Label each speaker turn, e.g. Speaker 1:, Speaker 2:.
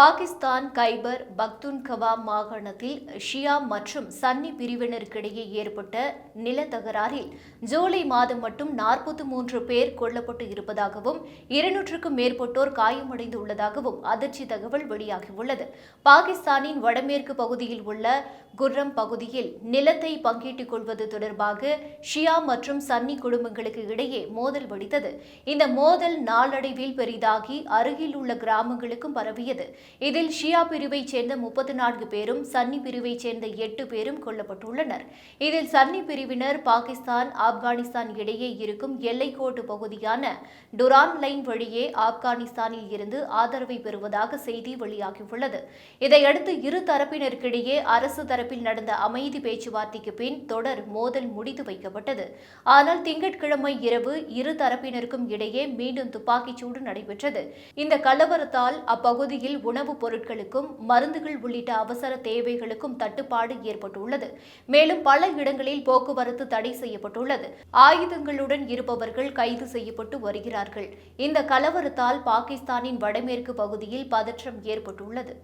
Speaker 1: Pakistan Khyber Pakhtunkhwa மாகாணத்தில் ஷியா மற்றும் சன்னி பிரிவினருக்கிடையே ஏற்பட்ட நிலத்தகராறில் ஜூலை மாதம் மட்டும் நாற்பத்தி மூன்று பேர் கொல்லப்பட்டு இருப்பதாகவும் இருநூற்றுக்கும் மேற்பட்டோர் காயமடைந்துள்ளதாகவும் அதிர்ச்சி தகவல் வெளியாகியுள்ளது. பாகிஸ்தானின் வடமேற்கு பகுதியில் உள்ள குர்ரம் பகுதியில் நிலத்தை பங்கீட்டுக் கொள்வது தொடர்பாக ஷியா மற்றும் சன்னி குடும்பங்களுக்கு இடையே மோதல் வெடித்தது. இந்த மோதல் நாளடைவில் பெரிதாகி அருகில் உள்ள கிராமங்களுக்கும் பரவியது. இதில் ஷியா பிரிவைச் சேர்ந்த முப்பத்தி நான்கு பேரும் சன்னி பிரிவைச் சேர்ந்த எட்டு பேரும் கொல்லப்பட்டுள்ளனர். இதில் சன்னி பிரிவினர் பாகிஸ்தான் ஆப்கானிஸ்தான் இடையே இருக்கும் எல்லைக்கோட்டு பகுதியான டுரான் லைன் வழியே ஆப்கானிஸ்தானில் இருந்து ஆதரவை பெறுவதாக செய்தி வெளியாகியுள்ளது. இதையடுத்து இரு தரப்பினருக்கிடையே அரசு தரப்பில் நடந்த அமைதி பேச்சுவார்த்தைக்கு பின் தொடர் மோதல் முடித்து வைக்கப்பட்டது. ஆனால் திங்கட்கிழமை இரவு இரு தரப்பினருக்கும் இடையே மீண்டும் துப்பாக்கிச்சூடு நடைபெற்றது. இந்த கலவரத்தால் அப்பகுதியில் உணவு உணவுப் பொருட்களுக்கும் மருந்துகள் உள்ளிட்ட அவசர தேவைகளுக்கும் தட்டுப்பாடு ஏற்பட்டுள்ளது. மேலும் பல இடங்களில் போக்குவரத்து தடை செய்யப்பட்டுள்ளது. ஆயுதங்களுடன் இருப்பவர்கள் கைது செய்யப்பட்டு வருகிறார்கள். இந்த கலவரத்தால் பாகிஸ்தானின் வடமேற்கு பகுதியில் பதற்றம் ஏற்பட்டுள்ளது.